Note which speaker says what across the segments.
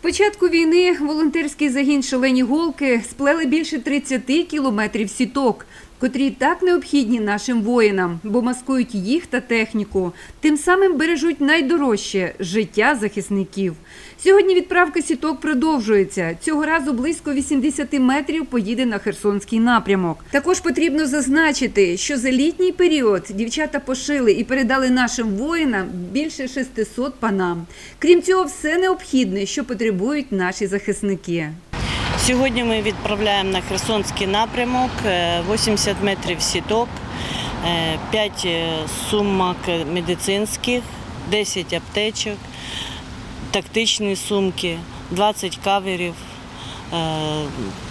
Speaker 1: початку війни волонтерський загін «Шалені голки» сплели більше 30 кілометрів сіток, котрі так необхідні нашим воїнам, бо маскують їх та техніку. Тим самим бережуть найдорожче – життя захисників. Сьогодні відправка сіток продовжується. Цього разу близько 80 метрів поїде на Херсонський напрямок. Також потрібно зазначити, що за літній період дівчата пошили і передали нашим воїнам більше 600 панам. Крім цього, все необхідне, що потребують наші захисники.
Speaker 2: Сьогодні ми відправляємо на Херсонський напрямок е, 80 метрів сіток, 5 сумок медицинських, 10 аптечок, тактичні сумки, 20 каверів, е,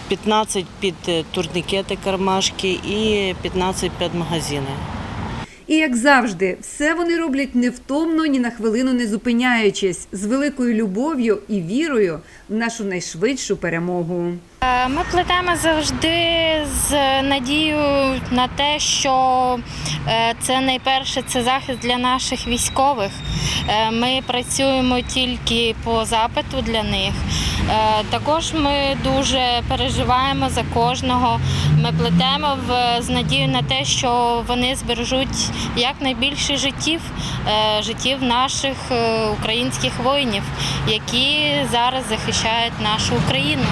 Speaker 2: 15 під е, турнікети кармашки і 15 під магазини.
Speaker 1: І як завжди, все вони роблять невтомно, ні на хвилину не зупиняючись, з великою любов'ю і вірою в нашу найшвидшу перемогу.
Speaker 3: Е, Ми плетемо завжди з надією на те, що е, це найперше це захист для наших військових. Е, Ми працюємо тільки по запиту для них. Е, Також ми дуже переживаємо за кожного. Ми плетемо в- з надією на те, що вони збережуть якнайбільше життів, е, життів наших е, українських воїнів, які зараз захищають нашу Україну.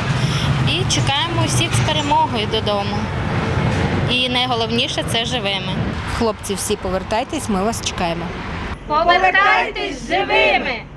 Speaker 3: І чекаємо всіх з перемогою додому. І найголовніше це живими.
Speaker 4: Хлопці, всі повертайтесь, ми вас чекаємо.
Speaker 3: Повертайтесь живими!